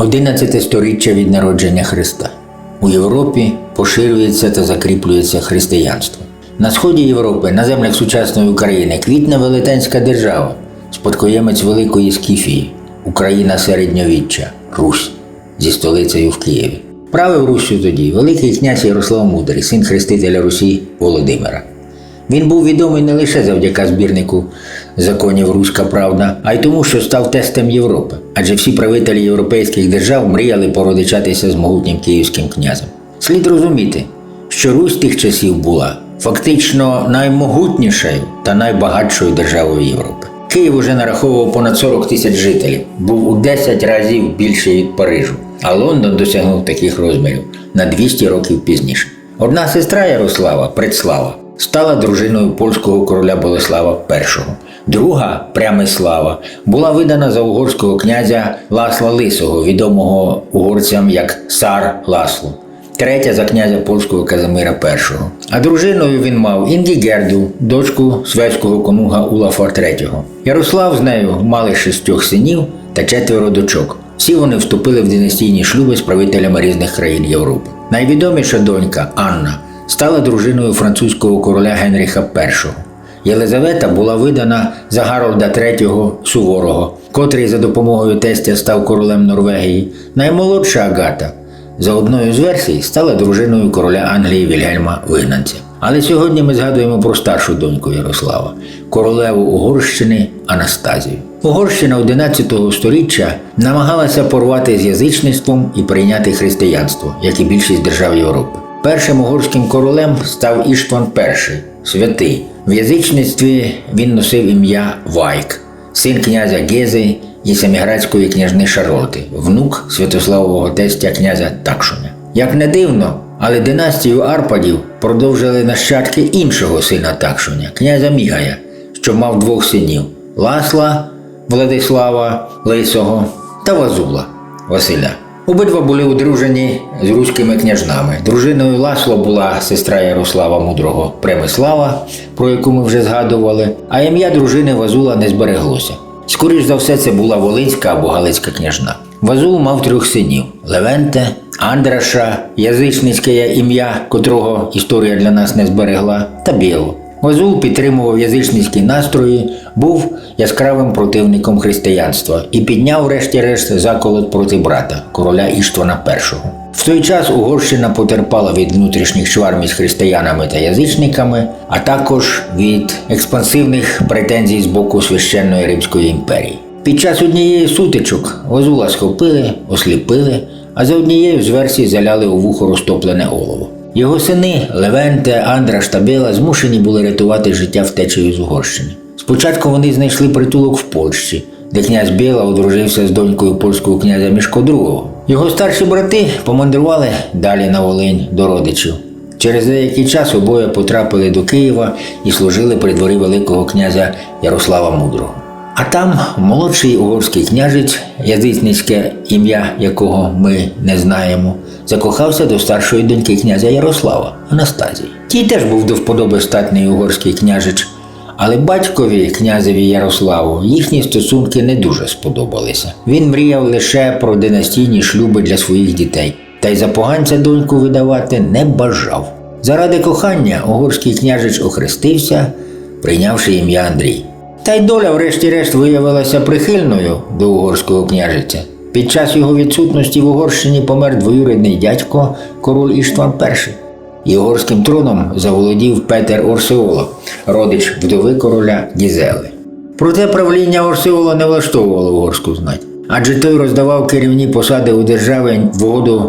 11 сторіччя від народження Христа. У Європі поширюється та закріплюється християнство. На сході Європи, на землях сучасної України, квітне велетенська держава, спадкоємець Великої Скіфії, Україна середньовіччя, Русь зі столицею в Києві. Правив Руссю тоді Великий князь Ярослав Мудрий, син хрестителя Русі Володимира. Він був відомий не лише завдяки збірнику законів Руська Правда, а й тому, що став тестом Європи. Адже всі правителі європейських держав мріяли породичатися з могутнім київським князем. Слід розуміти, що Русь тих часів була фактично наймогутнішою та найбагатшою державою Європи. Київ уже нараховував понад 40 тисяч жителів, був у 10 разів більший від Парижу, а Лондон досягнув таких розмірів на 200 років пізніше. Одна сестра Ярослава, Предслава, стала дружиною польського короля Болеслава І. Друга, Прямислава, була видана за угорського князя Ласла Лисого, відомого угорцям як Сар Ласло. Третя за князя польського Казимира І. А дружиною він мав Інгігерду, дочку шведського конунга Улафа III. Ярослав з нею мали шістьох синів та четверо дочок. Всі вони вступили в династійні шлюби з правителями різних країн Європи. Найвідоміша донька Анна стала дружиною французького короля Генріха І. Єлизавета була видана за Гарольда III Суворого, котрий за допомогою тестя став королем Норвегії. Наймолодша Агата за одною з версій стала дружиною короля Англії Вільгельма Вигнанця. Але сьогодні ми згадуємо про старшу доньку Ярослава, королеву Угорщини Анастазію. Угорщина 11 століття намагалася порвати з язичництвом і прийняти християнство, як і більшість держав Європи. Першим угорським королем став Іштван І, святий. В язичництві він носив ім'я Вайк, син князя Гези і семіградської княжни Шарлоти, внук Святославового тестя князя Такшуня. Як не дивно, але династію Арпадів продовжили нащадки іншого сина Такшуня, князя Мігая, що мав двох синів Ласла Владислава Лисого та Вазула Василя. Обидва були одружені з руськими княжнами. Дружиною Ласло була сестра Ярослава Мудрого Премислава, про яку ми вже згадували, а ім'я дружини Вазула не збереглося. Скоріш за все, це була Волинська або Галицька княжна. Вазул мав трьох синів: Левенте, Андраша, язичницьке ім'я, котрого історія для нас не зберегла, та Біло. Вазул підтримував язичницькі настрої, був яскравим противником християнства і підняв, врешті-решт, заколот проти брата, короля Іштвана І. В той час Угорщина потерпала від внутрішніх чвар між християнами та язичниками, а також від експансивних претензій з боку священної Римської імперії. Під час однієї сутичок Вазула схопили, осліпили, а за однією з версій заляли у вухо розтоплене олово. Його сини Левенте, Андраш та Бела змушені були рятувати життя втечею з Угорщини. Спочатку вони знайшли притулок в Польщі, де князь Біла одружився з донькою польського князя Мішко II. Його старші брати помандрували далі на Волинь до родичів. Через деякий час обоє потрапили до Києва і служили при дворі Великого князя Ярослава Мудрого. А там молодший угорський княжець, язичницьке ім'я якого ми не знаємо, закохався до старшої доньки князя Ярослава Анастазії. Тій теж був до вподоби статний угорський княжич, але батькові князеві Ярославу їхні стосунки не дуже сподобалися. Він мріяв лише про династійні шлюби для своїх дітей, та й за поганця доньку видавати не бажав. Заради кохання угорський княжич охрестився, прийнявши ім'я Андрій. Та й доля, врешті-решт, виявилася прихильною до угорського княжиця. Під час його відсутності в Угорщині помер двоюрідний дядько, король Іштван І. І угорським троном заволодів Петер Орсеоло, родич вдови короля Гізели. Проте правління Орсеола не влаштовувало угорську знать, адже той роздавав керівні посади у державі в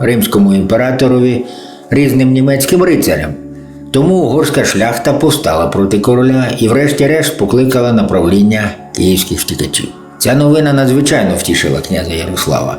римському імператорові різним німецьким рицарям. Тому угорська шляхта постала проти короля і, врешті-решт, покликала на правління київських втікачів. Ця новина надзвичайно втішила князя Ярослава.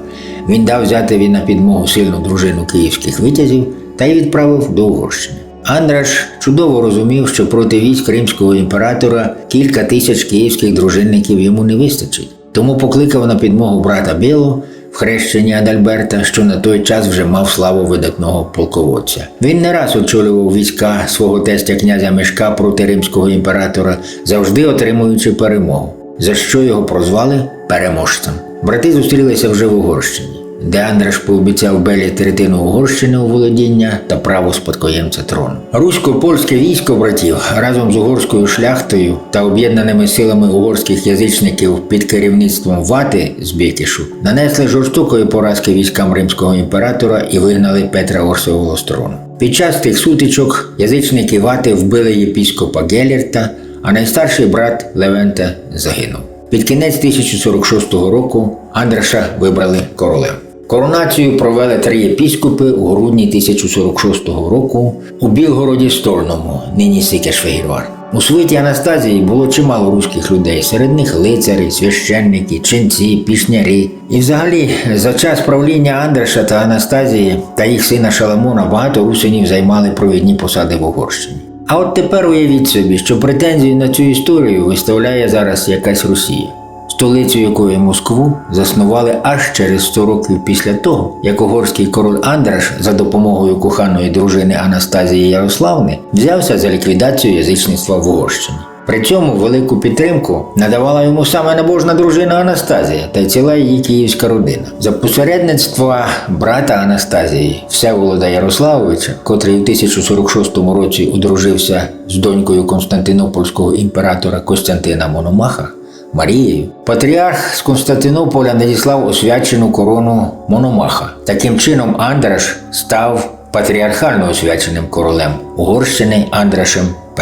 Він дав взяти на підмогу сильну дружину київських витязів та й відправив до Угорщини. Андраш чудово розумів, що проти військ римського імператора кілька тисяч київських дружинників йому не вистачить. Тому покликав на підмогу брата Білу в хрещенні Адальберта, що на той час вже мав славу видатного полководця. Він не раз очолював війська свого тестя князя Мишка проти римського імператора, завжди отримуючи перемогу, за що його прозвали переможцем. Брати зустрілися вже в Угорщині. де Андраш пообіцяв Белі третину Угорщини у володіння та право спадкоємця трону. Русько-польське військо братів разом з угорською шляхтою та об'єднаними силами угорських язичників під керівництвом Вати з Бєкішу нанесли жорстокої поразки військам римського імператора і вигнали Петра Орсового з трону. Під час тих сутичок язичники Вати вбили єпіскопа Гелєрта, а найстарший брат Левента загинув. Під кінець 1046 року Андраша вибрали королем. Коронацію провели три єпіскопи у грудні 1046 року у Білгороді Сторному, нині Сикешвегірвар. У свиті Анастазії було чимало руських людей, серед них лицарі, священники, ченці, пішнярі. І взагалі, за час правління Андраша та Анастазії та їх сина Шаламона багато русинів займали провідні посади в Угорщині. А от тепер уявіть собі, що претензії на цю історію виставляє зараз якась Росія, столицю якої Москву заснували аж через 100 років після того, як угорський король Андраш за допомогою коханої дружини Анастазії Ярославни взявся за ліквідацію язичництва в Угорщині. При цьому велику підтримку надавала йому саме набожна дружина Анастазія та й ціла її київська родина. За посередництва брата Анастазії Всеволода Ярославовича, котрий у 1046 році одружився з донькою Константинопольського імператора Костянтина Мономаха, Марією, патріарх з Константинополя надіслав освячену корону Мономаха. Таким чином Андраш став патріархально освяченим королем Угорщини Андрашем І.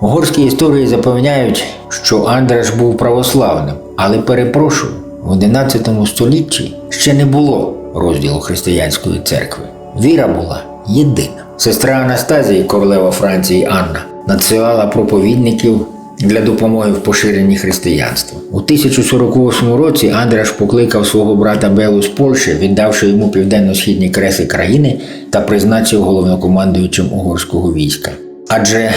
Угорські історії запевняють, що Андраш був православним, але перепрошую, в 11 столітті ще не було розділу християнської церкви. Віра була єдина. Сестра Анастазії, королева Франції Анна, надсилала проповідників для допомоги в поширенні християнства. У 1048 році Андраш покликав свого брата Белу з Польщі, віддавши йому південно-східні креси країни та призначив головнокомандуючим угорського війська. Адже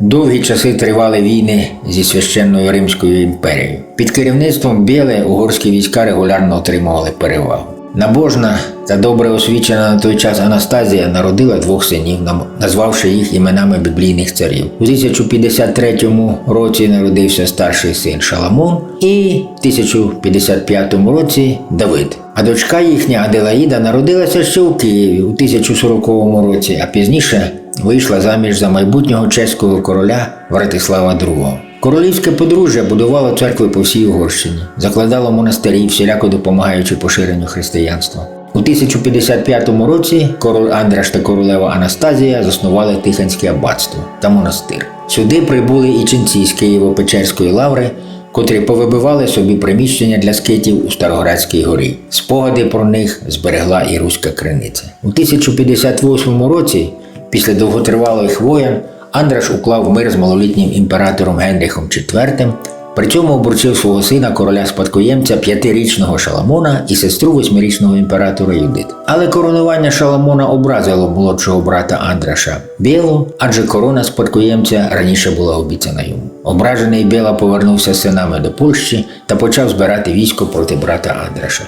довгі часи тривали війни зі священною Римською імперією. Під керівництвом Біле угорські війська регулярно отримували перевагу. Набожна та добре освічена на той час Анастазія народила двох синів, назвавши їх іменами біблійних царів. У 1053 році народився старший син Шаламун, і в 1055 році Давид. А дочка їхня Аделаїда народилася ще у Києві у 1040 році, а пізніше вийшла заміж за майбутнього чеського короля Вратислава II. Королівське подружжя будувало церкви по всій Угорщині, закладало монастирі, всіляко допомагаючи поширенню християнства. У 1055 році король Андраш та королева Анастазія заснували Тиханське аббатство та монастир. Сюди прибули і ченці з Києво-Печерської лаври, котрі повибивали собі приміщення для скитів у Староградській горі. Спогади про них зберегла і руська криниця. У 1058 році, після довготривалих воєн, Андраш уклав мир з малолітнім імператором Генріхом IV, при цьому обручив свого сина короля спадкоємця п'ятирічного Шаламона і сестру восьмирічного імператора Юдит. Але коронування Шаламона образило молодшого брата Андраша Білу, адже корона спадкоємця раніше була обіцяна йому. Ображений Біла повернувся з синами до Польщі та почав збирати військо проти брата Андраша.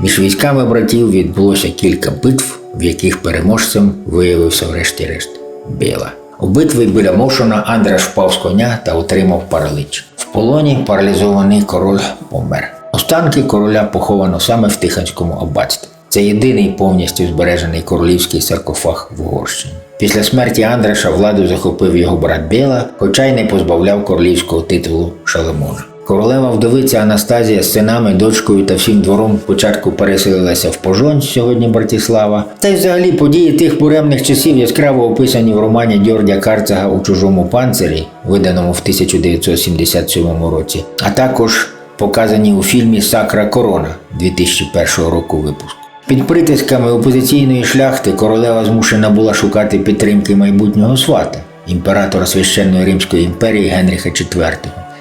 Між військами братів відбулося кілька битв, в яких переможцем виявився врешті-решт Біла. У битві біля Мошона Андраш впав з коня та отримав паралич. В полоні паралізований король помер. Останки короля поховано саме в Тиханському аббатстві. Це єдиний повністю збережений королівський саркофаг в Угорщині. Після смерті Андраша владу захопив його брат Біла, хоча й не позбавляв королівського титулу Шалемона. Королева вдовиця Анастазія з синами, дочкою та всім двором спочатку переселилася в Пожонь, сьогодні Братислава. Та й взагалі події тих буремних часів яскраво описані в романі Дьордя Карцага у чужому панцирі, виданому в 1977 році, а також показані у фільмі Сакра Корона 2001 року випуску. Під притисками опозиційної шляхти королева змушена була шукати підтримки майбутнього свата, імператора священної Римської імперії Генріха IV,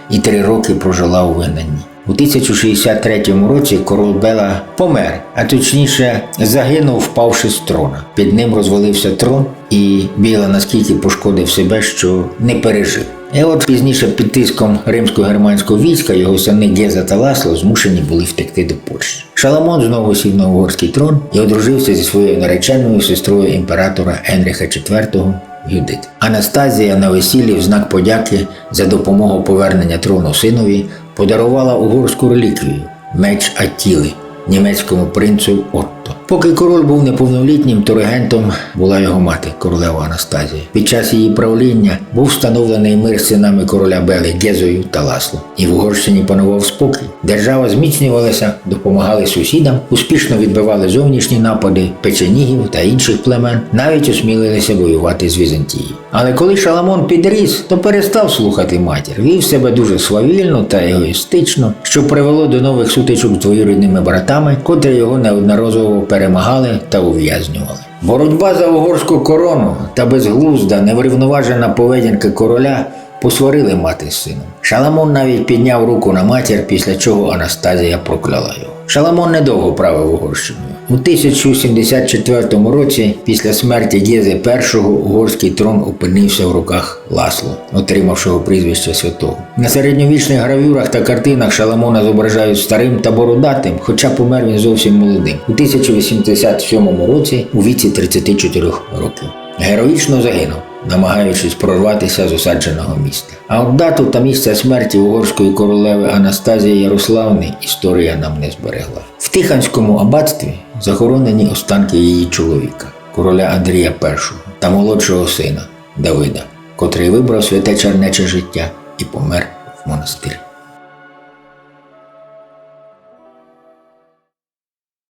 і три роки прожила у вигнанні. У 1063 році король Бела помер, а точніше загинув, впавши з трона. Під ним розвалився трон, і Біла наскільки пошкодив себе, що не пережив. І от пізніше під тиском римсько-германського війська його сини Геза та Ласло змушені були втекти до Польщі. Шаламон знову сів на угорський трон і одружився зі своєю нареченою сестрою імператора Енріха IV Юдит. Анастазія на весіллі в знак подяки за допомогу повернення трону синові подарувала угорську реліквію меч Аттіли, німецькому принцу Отто. Поки король був неповнолітнім, то регентом була його мати, королева Анастазія. Під час її правління був встановлений мир з синами короля Бели Гезою та Ласло. І в Угорщині панував спокій. Держава зміцнювалася, допомагали сусідам, успішно відбивали зовнішні напади печенігів та інших племен, навіть осмілилися воювати з Візантією. Але коли Шаламон підріс, то перестав слухати матір, вів себе дуже свавільно та егоїстично, що привело до нових сутичок з двоюрідними братами, котрі його неодноразово перемагали та ув'язнювали. Боротьба за угорську корону та безглузда, неврівноважена поведінка короля посварили мати з сином. Шаламон навіть підняв руку на матір, після чого Анастазія прокляла його. Шаламон недовго правив Угорщиною. У 1074 році, після смерті Гєзи І, угорський трон опинився в руках Ласло, отримавшого прізвище святого. На середньовічних гравюрах та картинах Шаламона зображають старим та бородатим, хоча помер він зовсім молодим. У 1087 році у віці 34 років. Героїчно загинув, намагаючись прорватися з осадженого міста. А от дату та місце смерті угорської королеви Анастазії Ярославни історія нам не зберегла. В Тиханському аббатстві захоронені останки її чоловіка, короля Андрія І та молодшого сина Давида, котрий вибрав святе чернече життя і помер в монастирі.